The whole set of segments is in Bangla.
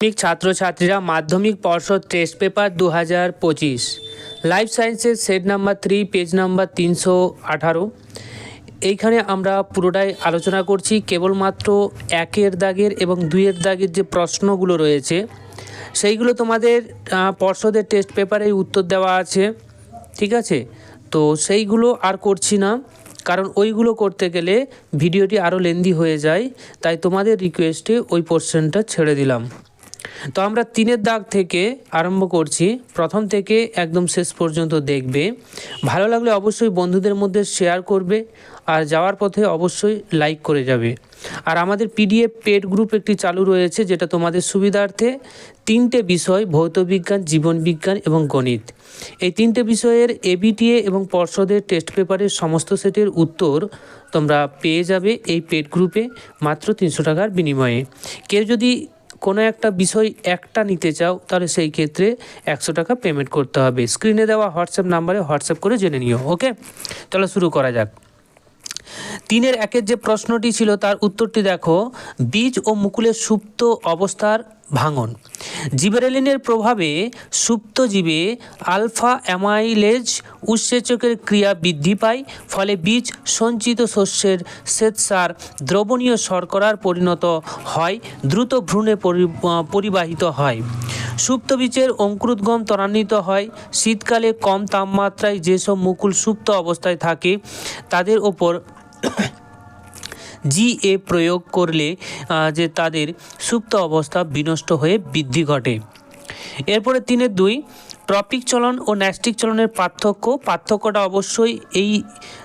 মাধ্যমিক ছাত্রছাত্রীরা মাধ্যমিক পর্ষদ টেস্ট পেপার দু হাজার পঁচিশ। লাইফ সায়েন্সের set number three page number তিনশো আঠারো। এইখানে আমরা পুরোটাই আলোচনা করছি কেবলমাত্র একের দাগের এবং দুইয়ের দাগের যে প্রশ্নগুলো রয়েছে, সেইগুলো তোমাদের পর্ষদের টেস্ট পেপারে উত্তর দেওয়া আছে, ঠিক আছে? তো সেইগুলো আর করছি না, কারণ ওইগুলো করতে গেলে ভিডিওটি আরও লেন্দি হয়ে যায়, তাই তোমাদের রিকোয়েস্টে ওই পোর্শনটা ছেড়ে দিলাম। তো আমরা তিনের দাগ থেকে আরম্ভ করছি। প্রথম থেকে একদম শেষ পর্যন্ত দেখবে। ভালো লাগলে অবশ্যই বন্ধুদের মধ্যে শেয়ার করবে আর যাওয়ার পথে অবশ্যই লাইক করে যাবে। আর আমাদের পিডিএফ পেড গ্রুপ একটি চালু রয়েছে যেটা তোমাদের সুবিধার্থে তিনটে বিষয় ভৌতবিজ্ঞান জীবনবিজ্ঞান এবং গণিত। এই তিনটে বিষয়ের এবিটিএ এবং পর্ষদের টেস্ট পেপারের সমস্ত সেটের উত্তর তোমরা পেয়ে যাবে এই পেড গ্রুপে মাত্র তিনশো টাকার বিনিময়ে। কেউ যদি কোনো একটা বিষয় একটা নিতে চাও, তাহলে সেই ক্ষেত্রে একশো টাকা পেমেন্ট করতে হবে। স্ক্রিনে দেওয়া হোয়াটসঅ্যাপ নাম্বারে হোয়াটসঅ্যাপ করে জেনে নিও ওকে তাহলে শুরু করা যাক। তিনের একের যে প্রশ্নটি ছিল, তার উত্তরটি দেখো। বীজ ও মুকুলের সুপ্ত অবস্থার ভাঙন। জিবেরেলিনের প্রভাবে সুপ্ত জীবে আলফা অ্যামাইলেজ উৎসেচকের ক্রিয়া বৃদ্ধি পায়, ফলে বীজ সঞ্চিত শস্যের শ্বেতসার দ্রবণীয় শর্করার পরিণত হয়, দ্রুত ভ্রূণে পরি- পরিবাহিত হয়। সুপ্ত বীজের অঙ্কুরোদ্গম ত্বরান্বিত হয়। শীতকালে কম তাপমাত্রায় যেসব মুকুল সুপ্ত অবস্থায় থাকে, তাদের ওপর জিএ প্রয়োগ করলে যে তাদের সুপ্ত অবস্থা বিনষ্ট হয়ে বৃদ্ধি ঘটে। এরপরে তিনের দুই, ট্রপিক চলন ও ন্যাস্টিক চলনের পার্থক্য। পার্থক্যটা অবশ্যই এই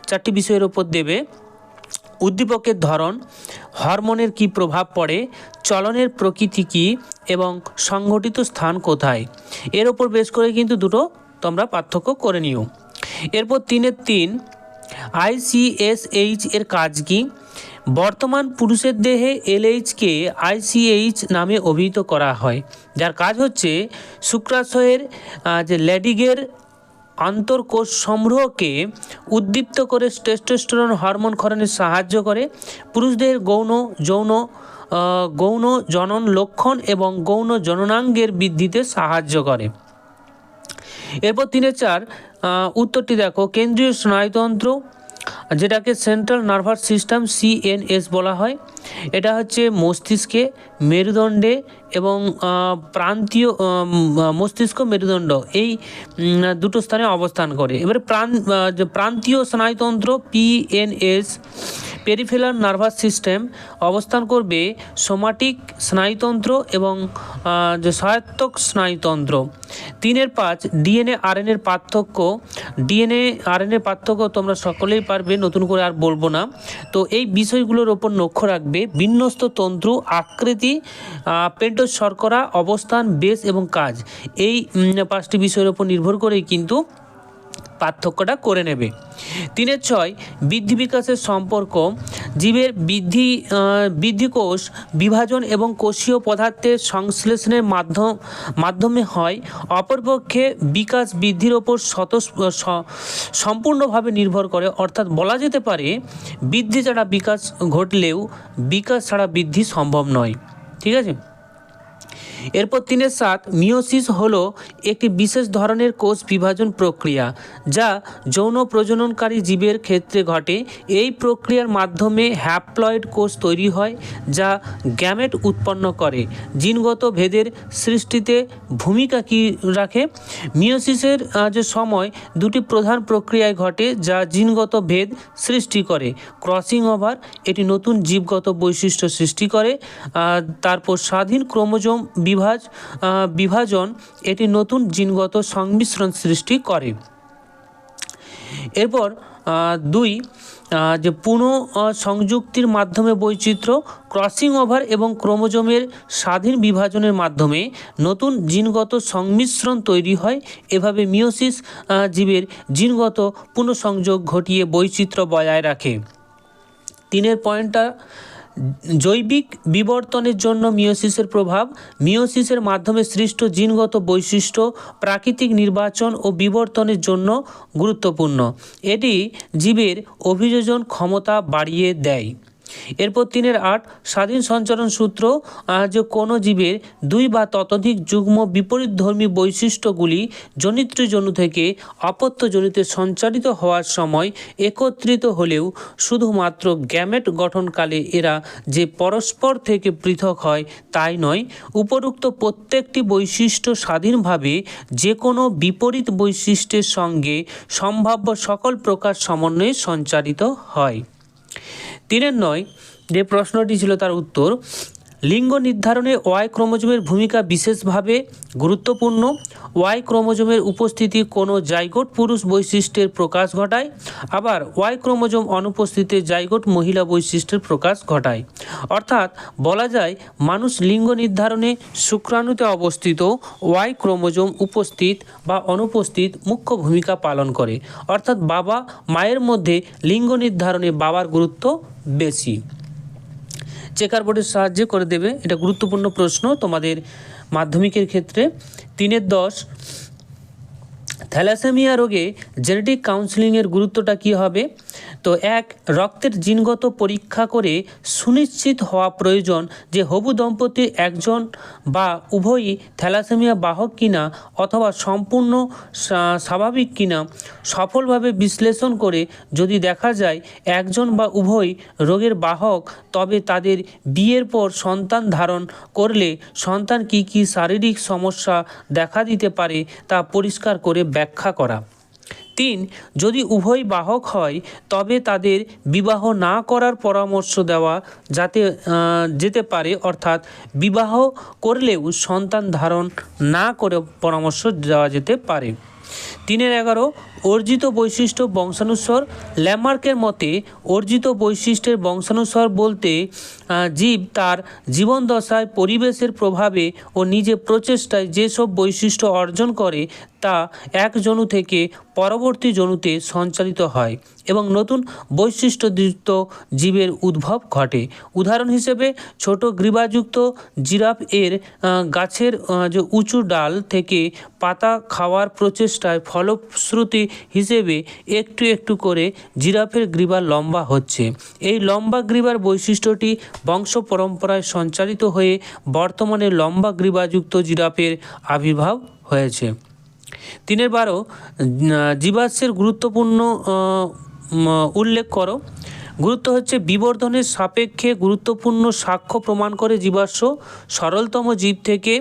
চারটি বিষয়ের ওপর দেবে। উদ্দীপকের ধরন, হরমোনের কি প্রভাব পড়ে, চলনের প্রকৃতি কী, এবং সংগঠিত স্থান কোথায়। এর ওপর বেশ করে কিন্তু দুটো তোমরা পার্থক্য করে নিও। এরপর তিনের তিন আইসিএসএইচ এর কাজ কি? বর্তমান পুরুষের দেহে এলএইচকে আইসিএইচ নামে অভিহিত করা হয়, যার কাজ হচ্ছে শুক্রাশয়ের যে ল্যাডিগের আন্তর্কোষ সমূহকে উদ্দীপ্ত করে টেস্টোস্টেরন হরমোন ক্ষরণে সাহায্য করে। পুরুষদের গৌণ, যৌন গৌণ জনন লক্ষণ এবং গৌণ জননাঙ্গের বৃদ্ধিতে সাহায্য করে। এরপর তিনে চার উত্তরটি দেখো। কেন্দ্রীয় স্নায়ুতন্ত্র যেটাকে সেন্ট্রাল নার্ভাস সিস্টেম সিএনএস বলা হয় এটা হচ্ছে মস্তিষ্কে মেরুদণ্ডে এবং প্রান্তীয় মস্তিষ্ক মেরুদণ্ড এই দুটো স্থানে অবস্থান করে। এবারে প্রাণ প্রান্তীয় স্নায়ুতন্ত্র পিএনএস পেরিফেরাল নার্ভাস সিস্টেম অবস্থান করবে সোমাটিক স্নায়ুতন্ত্র এবং যে স্নায়ুতন্ত্র। তিনের পাঁচ ডিএনএ আরএনএর পার্থক্য। ডিএনএ আরএনএ পার্থক্য তোমরা সকলেই পারবে, নতুন করে আর বলব না। তো এই বিষয়গুলোর ওপর লক্ষ্য রাখবে, বিন্যস্ত তন্ত্র, আকৃতি পেন্টোজ শর্করা অবস্থান বেস এবং কাজ। এই পাঁচটি বিষয়ের ওপর নির্ভর করেই কিন্তু পার্থক্যটা করে নেবে। তিনের ছয় বৃদ্ধি বিকাশের সম্পর্ক। জীবের বৃদ্ধি আহ, বৃদ্ধিকোষ বিভাজন এবং কোষীয় পদার্থের সংশ্লেষণের মাধ্যম মাধ্যমে হয়। অপরপক্ষে বিকাশ বৃদ্ধির ওপর শত সম্পূর্ণভাবে নির্ভর করে। অর্থাৎ বলা যেতে পারে বৃদ্ধি ছাড়া বিকাশ ঘটলেও বিকাশ ছাড়া বৃদ্ধি সম্ভব নয়। ঠিক আছে? এরপর তিনের সাত মিওসিস হলো একটি বিশেষ ধরনের কোষ বিভাজন প্রক্রিয়া, যা যৌন প্রজননকারী জীবের ক্ষেত্রে ঘটে। এই প্রক্রিয়ার মাধ্যমে হ্যাপ্লয়েড কোষ তৈরি হয়, যা গ্যামেট উৎপন্ন করে। জিনগত ভেদের সৃষ্টিতে ভূমিকা কি রাখে? মিওসিসের যে সময় দুটি প্রধান প্রক্রিয়ায় ঘটে, যা জিনগত ভেদ সৃষ্টি করে। ক্রসিং ওভার, এটি নতুন জীবগত বৈশিষ্ট্য সৃষ্টি করে তারপর স্বাধীন ক্রোমোজোম বিভাজ বিভাজন এটি নতুন জিনগত সংমিশ্রণ সৃষ্টি করে। এরপর দুই যে পুনঃ সংযুক্তির মাধ্যমে বৈচিত্র্য ক্রসিং ওভার এবং ক্রোমোজোমের স্বাধীন বিভাজনের মাধ্যমে নতুন জিনগত সংমিশ্রণ তৈরি হয়। এভাবে মিওসিস জীবের জিনগত পুনঃসংযোগ ঘটিয়ে বৈচিত্র্য বজায় রাখে। তিনের পয়েন্টটা জৈবিক বিবর্তনের জন্য মিওসিসের প্রভাব মিওসিসের মাধ্যমে সৃষ্ট জিনগত বৈশিষ্ট্য, প্রাকৃতিক নির্বাচন ও বিবর্তনের জন্য গুরুত্বপূর্ণ। এটি জীবের অভিযোজন ক্ষমতা বাড়িয়ে দেয়। এরপর তিনের আট, স্বাধীন সঞ্চারণ সূত্র যে কোনো জীবের দুই বা ততোধিক যুগ্ম বিপরীতধর্মী বৈশিষ্ট্যগুলি জনিত্রী জনু থেকে অপত্য জনিতে সঞ্চারিত হওয়ার সময় একত্রিত হলেও শুধুমাত্র গ্যামেট গঠনকালে এরা যে পরস্পর থেকে পৃথক হয় তাই নয়, উপরুক্ত প্রত্যেকটি বৈশিষ্ট্য স্বাধীনভাবে যে কোনো বিপরীত বৈশিষ্ট্যের সঙ্গে সম্ভাব্য সকল প্রকার সমন্বয়ে সঞ্চারিত হয়। তিনের নয় যে প্রশ্নটি ছিল তার উত্তর লিঙ্গ নির্ধারণে ওয়াই ক্রোমোজোমের ভূমিকা বিশেষভাবে গুরুত্বপূর্ণ। ওয়াই ক্রোমোজোমের উপস্থিতি কোনো জাইগোট পুরুষ বৈশিষ্ট্যের প্রকাশ ঘটায়, আবার ওয়াই ক্রোমোজোম অনুপস্থিতিতে জাইগোট মহিলা বৈশিষ্ট্যের প্রকাশ ঘটায়। অর্থাৎ বলা যায়, মানুষ লিঙ্গ নির্ধারণে শুক্রাণুতে অবস্থিত ওয়াই ক্রোমোজোম উপস্থিত বা অনুপস্থিত মুখ্য ভূমিকা পালন করে। অর্থাৎ বাবা মায়ের মধ্যে লিঙ্গ নির্ধারণে বাবার গুরুত্ব বেশি। চেকার বোর্ডের সাহায্যে করে দেবে, এটা গুরুত্বপূর্ণ প্রশ্ন তোমাদের মাধ্যমিকের ক্ষেত্রে। তিনের দশ, থ্যালাসেমিয়া রোগে জেনেটিক কাউন্সিলিংয়ের গুরুত্বটা কী হবে? তো এক, রক্তের জিনগত পরীক্ষা করে সুনিশ্চিত হওয়া প্রয়োজন যে হবু দম্পতির একজন বা উভয়ই থ্যালাসেমিয়া বাহক কিনা অথবা সম্পূর্ণ স্বাভাবিক কিনা সফলভাবে বিশ্লেষণ করে যদি দেখা যায় একজন বা উভয় রোগের বাহক, তবে তাদের বিয়ের পর সন্তান ধারণ করলে সন্তান কী কী শারীরিক সমস্যা দেখা দিতে পারে তা পরিষ্কার করে ব্যাখ্যা করা। তিন, যদি উভয় বাহক হয়, তবে তাদের বিবাহ না করার পরামর্শ দেওয়া যাতে যেতে পারে, অর্থাৎ বিবাহ করলেও সন্তান ধারণ না করে পরামর্শ দেওয়া যেতে পারে। তিনের এগারো, অর্জিত বৈশিষ্ট্য বংশানুস্বর। ল্যামার্কের মতে, অর্জিত বৈশিষ্ট্যের বংশানুস্বর বলতে জীব তার জীবন দশায় পরিবেশের প্রভাবে ও নিজে প্রচেষ্টায় যেসব বৈশিষ্ট্য অর্জন করে, তা এক জনু থেকে পরবর্তী জনুতে সঞ্চালিত হয় এবং নতুন বৈশিষ্ট্যযুক্ত জীবের উদ্ভব ঘটে। উদাহরণ হিসেবে, ছোট গ্রীবাযুক্ত জিরাফ এর গাছের যে উঁচু ডাল থেকে পাতা খাওয়ার প্রচেষ্টায় ফলশ্রুতি হিসেবে একটু একটু করে জিরাফের গ্রীবা লম্বা হচ্ছে। এই লম্বা গ্রীবার বৈশিষ্ট্যটি বংশ পরম্পরায় সঞ্চালিত হয়ে বর্তমানে লম্বা গ্রীবাযুক্ত জিরাফের আবির্ভাব হয়েছে। তিনের বারো জীবাশ্মের গুরুত্বপূর্ণ উল্লেখ করো। গুরুত্ব হচ্ছে বিবর্ধনের সাপেক্ষে গুরুত্বপূর্ণ সাক্ষ্য প্রমাণ করে জীবাশ্ম সরলতম জীব থেকে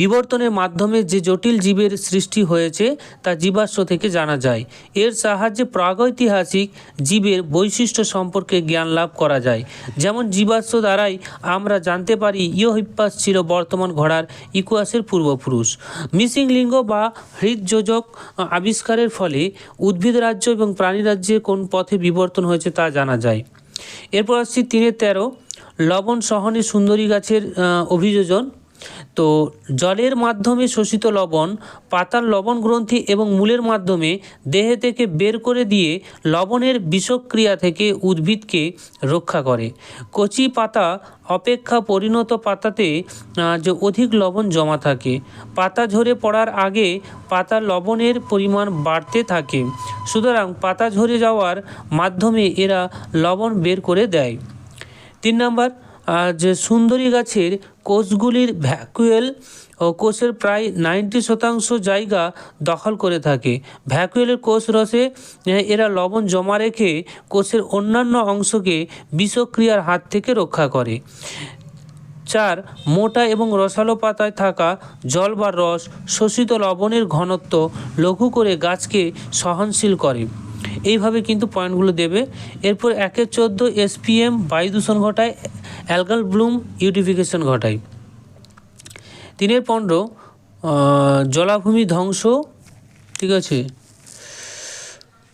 বিবর্তনের মাধ্যমে যে জটিল জীবের সৃষ্টি হয়েছে তা জীবাশ্ম থেকে জানা যায়। এর সাহায্যে প্রাগৈতিহাসিক জীবের বৈশিষ্ট্য সম্পর্কে জ্ঞান লাভ করা যায়। যেমন জীবাশ্ম দ্বারাই আমরা জানতে পারি ইয়োহিপ্পাস ছিল বর্তমান ঘোড়ার ইকুয়াসের পূর্বপুরুষ। মিসিং লিঙ্গ বা হৃদযোজক আবিষ্কারের ফলে উদ্ভিদ রাজ্য এবং প্রাণী রাজ্যে কোন পথে বিবর্তন হয়েছে তা জানা যায়। এরপর আসছি তিনের তেরো, লবণ সহনে সুন্দরী গাছের অভিযোজন। তো জলের মাধ্যমে শোষিত লবণ, পাতার লবণ গ্রন্থি এবং মূলের মাধ্যমে দেহে থেকে বের করে দিয়ে লবণের বিষক্রিয়া থেকে উদ্ভিদকে রক্ষা করে। কচি পাতা অপেক্ষা পরিণত পাতাতে যে অধিক লবণ জমা থাকে। পাতা ঝরে পড়ার আগে পাতা লবণের পরিমাণ বাড়তে থাকে। সুতরাং পাতা ঝরে যাওয়ার মাধ্যমে এরা লবণ বের করে দেয়। তিন নাম্বার যে সুন্দরী গাছের কোষগুলির ভ্যাকুয়েল ও কোষের প্রায় নাইনটি শতাংশ জায়গা দখল করে থাকে। ভ্যাকুয়েলের কোষ রসে এরা লবণ জমা রেখে কোষের অন্যান্য অংশকে বিষক্রিয়ার হাত থেকে রক্ষা করে। চার, মোটা এবং রসালো পাতায় থাকা জল বা রস শোষিত লবণের ঘনত্ব লঘু করে গাছকে সহনশীল করে। এইভাবে কিন্তু পয়েন্টগুলো দেবে। এরপর একের চোদ্দ এসপিএম বায়ু দূষণ ঘটায়, অ্যালগাল ব্লুম ইউটিফিকেশন ঘটায়। তিনের পনেরো জলাভূমি ধ্বংস, ঠিক আছে?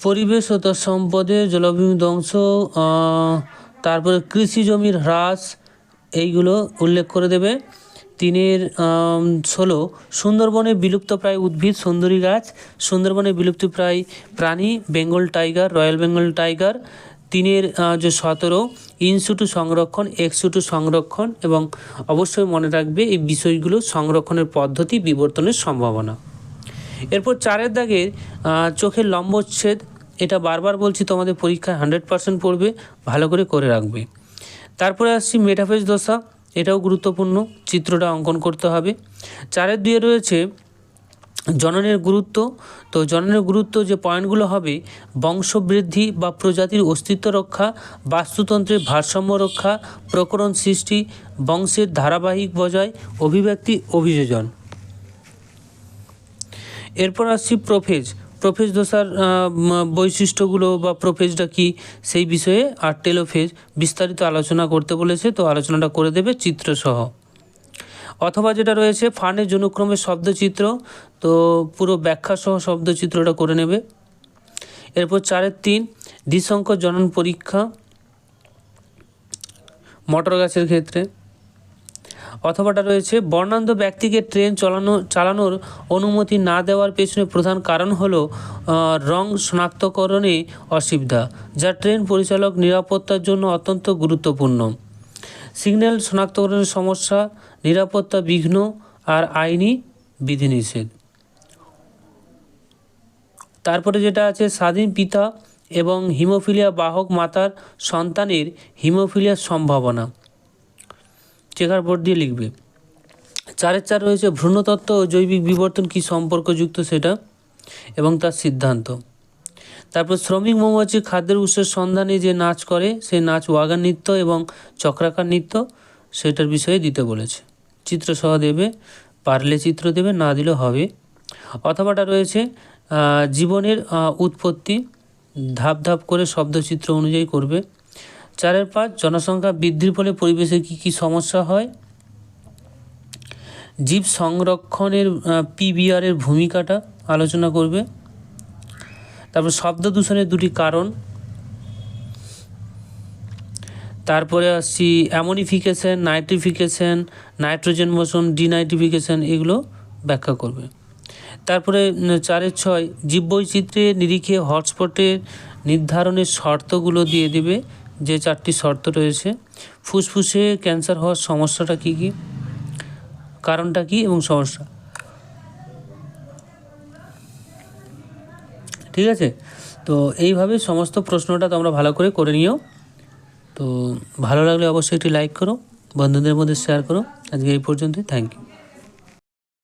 পরিবেশ ও তার সম্পদে জলাভূমি ধ্বংস তারপরে কৃষি জমির হ্রাস, এইগুলো উল্লেখ করে দেবে। তিনের ষোলো। সুন্দরবনে বিলুপ্তপ্রায় উদ্ভিদ, সুন্দরী গাছ। সুন্দরবনে বিলুপ্তপ্রায় প্রাণী, Bengal tiger, royal Bengal tiger. তিনের যে সতেরো, ইনসুটু সংরক্ষণ, এক্সুটু সংরক্ষণ এবং অবশ্যই মনে রাখবে এই বিষয়গুলো সংরক্ষণের পদ্ধতি বিবর্তনের সম্ভাবনা। এরপর চারের দাগের চোখের লম্বচ্ছেদ, এটা বারবার বলছি, তোমাদের পরীক্ষায় হান্ড্রেড পার্সেন্ট পড়বে, ভালো করে করে রাখবে। তারপরে আসছি মেটাফেজ দশা। এটাও গুরুত্বপূর্ণ, চিত্রটা অঙ্কন করতে হবে। চারের দুয়ে রয়েছে জননের গুরুত্ব। তো জননের গুরুত্ব যে পয়েন্টগুলো হবে, বংশবৃদ্ধি বা প্রজাতির অস্তিত্ব রক্ষা, বাস্তুতন্ত্রের ভারসাম্য রক্ষা, প্রকরণ সৃষ্টি, বংশের ধারাবাহিক বজায়, অভিব্যক্তি, অভিযোজন। এরপর আসছি প্রোফেজ। প্রোফেজ দশার বৈশিষ্ট্যগুলো বা প্রোফেজটা কি সেই বিষয়ে আর টেলোফেজ বিস্তারিত আলোচনা করতে বলেছে। তো আলোচনাটা করে দেবে চিত্রসহ অথবা যেটা রয়েছে ফানের জনুক্রমের শব্দচিত্র। তো পুরো ব্যাখ্যা সহ শব্দচিত্রটা করে নেবে। এরপর চারের তিন, দ্বিসংখ্য জনন পরীক্ষা। মটর গাছের ক্ষেত্রে। অথবাটা রয়েছে, বর্ণান্ধ ব্যক্তিকে ট্রেন চালানো, চালানোর অনুমতি না দেওয়ার পেছনে প্রধান কারণ হল রং শনাক্তকরণে অসুবিধা, যা ট্রেন পরিচালক নিরাপত্তার জন্য অত্যন্ত গুরুত্বপূর্ণ। সিগন্যাল শনাক্তকরণের সমস্যা, নিরাপত্তা বিঘ্ন আর আইনি বিধিনিষেধ। তারপরে যেটা আছে, স্বাধীন পিতা এবং হিমোফিলিয়া বাহক মাতার সন্তানের হিমোফিলিয়ার সম্ভাবনা। চেকার বোর্ড দিয়ে লিখবে। চারের চার রয়েছে, ভ্রূণতত্ত্ব ও জৈবিক বিবর্তন কী সম্পর্কযুক্ত সেটা এবং তার সিদ্ধান্ত। তারপর শ্রমিক মৌমাছি খাদ্যের উৎসের সন্ধানে যে নাচ করে, সেই নাচ ওয়াগান নৃত্য এবং চক্রাকার নৃত্য সেটার বিষয়ে দিতে বলেছে। চিত্র সহ দেবে, পারলে চিত্র দেবে, না দিলেও হবে। অথবাটা রয়েছে জীবনের উৎপত্তি ধাপ ধাপ করে শব্দচিত্র অনুযায়ী করবে। চারের পাঁচ জনসংখ্যা বৃদ্ধির ফলে পরিবেশে কী কী সমস্যা হয়? জীব সংরক্ষণের পিবিআরের ভূমিকাটা আলোচনা করবে। তারপর শব্দ দূষণের দুটি কারণ। তারপরে আসছি ammonification, nitrification, nitrogen motion denitrification এগুলো ব্যাখ্যা করবে। তারপরে চারের ছয়, জীববৈচিত্র্যের নিরিখে হটস্পটের নির্ধারণের শর্তগুলো দিয়ে দেবে। যে চারটি শর্ত রয়েছে, ফুসফুসে ক্যান্সার হওয়ার সমস্যাটা কী কী? কারণটা কী এবং সমস্যা? ঠিক আছে? তো এইভাবে সমস্ত প্রশ্নটা তোমরা ভালো করে করে নিও। তো ভালো লাগলে অবশ্যই একটি লাইক করো, বন্ধুদের মধ্যে শেয়ার করো। আজকে এই পর্যন্তই থ্যাংক ইউ